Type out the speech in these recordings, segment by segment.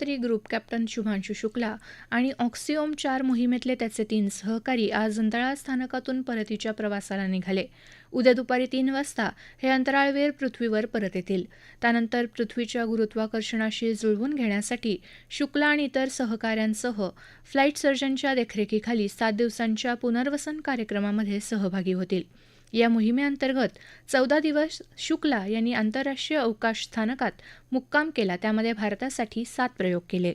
तरी group captain Shubhanshu Shukla आणि ऑक्सिओम चार मोहिमेतले त्याचे तीन सहकारी आज अंतराळ स्थानकातून परतीच्या प्रवासाला निघाले. उद्या दुपारी तीन वाजता हे अंतराळवीर पृथ्वीवर परत येतील. त्यानंतर पृथ्वीच्या गुरुत्वाकर्षणाशी जुळवून घेण्यासाठी शुक्ला आणि इतर सहकाऱ्यांसह फ्लाईट सर्जनच्या देखरेखीखाली सात दिवसांच्या पुनर्वसन कार्यक्रमामध्ये सहभागी होतील. या मोहिमेअंतर्गत चौदा दिवस शुक्ला यांनी आंतरराष्ट्रीय अवकाश स्थानकात मुक्काम केला. त्यामध्ये भारतासाठी सात प्रयोग केले.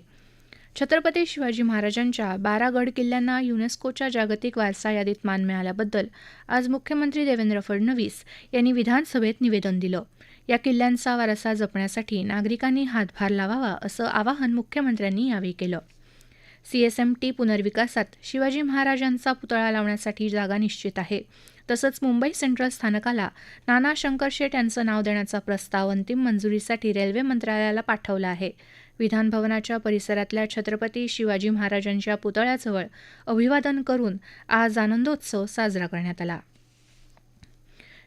छत्रपती शिवाजी महाराजांच्या बारा गड किल्ल्यांना युनेस्कोच्या जागतिक वारसा यादीत मान मिळाल्याबद्दल आज मुख्यमंत्री देवेंद्र फडणवीस यांनी विधानसभेत निवेदन दिलं. या किल्ल्यांचा वारसा जपण्यासाठी नागरिकांनी हातभार लावावा असं आवाहन मुख्यमंत्र्यांनी यावेळी केलं. सीएसएमटी पुनर्विकासात शिवाजी महाराजांचा पुतळा लावण्यासाठी जागा निश्चित आहे. तसंच मुंबई सेंट्रल स्थानकाला नाना शंकर शेट यांचं नाव देण्याचा प्रस्ताव अंतिम मंजुरीसाठी रेल्वे मंत्रालयाला पाठवला आहे. विधानभवनाच्या परिसरातल्या छत्रपती शिवाजी महाराजांच्या पुतळ्याजवळ अभिवादन करून आज आनंदोत्सव साजरा करण्यात आला.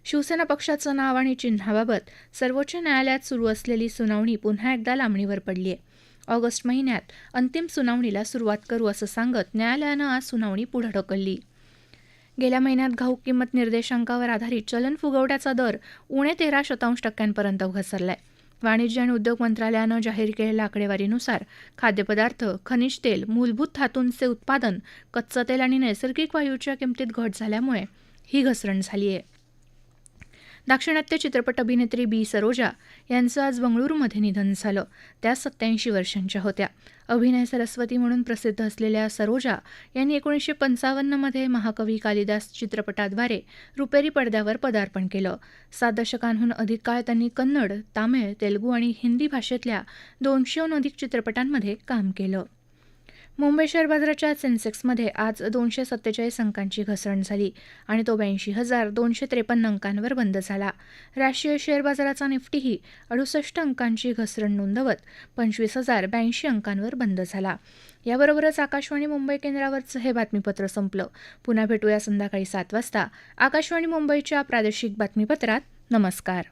शिवसेना पक्षाचं नाव आणि चिन्हाबाबत सर्वोच्च न्यायालयात सुरू असलेली सुनावणी पुन्हा एकदा लांबणीवर पडली आहे ऑगस्ट महिन्यात अंतिम सुनावणीला सुरुवात करू असं सांगत न्यायालयानं आज सुनावणी पुढे ढकलली. गेल्या महिन्यात घाऊक किंमत निर्देशांकावर आधारित चलन फुगवट्याचा दर उणे तेरा शतांश टक्क्यांपर्यंत घसरलाय. वाणिज्य आणि उद्योग मंत्रालयानं जाहीर केलेल्या आकडेवारीनुसार खाद्यपदार्थ खनिज तेल मूलभूत धातूंचे उत्पादन कच्चं तेल आणि नैसर्गिक वायूच्या किमतीत घट झाल्यामुळे ही घसरण झाली आहे दाक्षिणात्य चित्रपट अभिनेत्री बी. सरोजा यांचं आज बंगळुरूमध्ये निधन झालं. त्या सत्याऐंशी वर्षांच्या होत्या. अभिनय सरस्वती म्हणून प्रसिद्ध असलेल्या सरोजा यांनी एकोणीसशे पंचावन्नमध्ये महाकवी कालिदास चित्रपटाद्वारे रुपेरी पडद्यावर पदार्पण केलं. सात दशकांहून अधिक काळ त्यांनी कन्नड तामिळ तेलगू आणि हिंदी भाषेतल्या दोनशेहून अधिक चित्रपटांमध्ये काम केलं. मुंबई शेअर बाजाराच्या सेन्सेक्समध्ये आज दोनशे सत्तेचाळीस अंकांची घसरण झाली आणि तो ब्याऐंशी हजार दोनशे त्रेपन्न अंकांवर बंद झाला. राष्ट्रीय शेअर बाजाराचा निफ्टीही अडुसष्ट अंकांची घसरण नोंदवत पंचवीस हजार ब्याऐंशी अंकांवर बंद झाला. याबरोबरच आकाशवाणी मुंबई केंद्रावरचं हे बातमीपत्र संपलं. पुन्हा भेटूया संध्याकाळी सात वाजता. आकाशवाणी मुंबईच्या प्रादेशिक बातमीपत्रात. नमस्कार.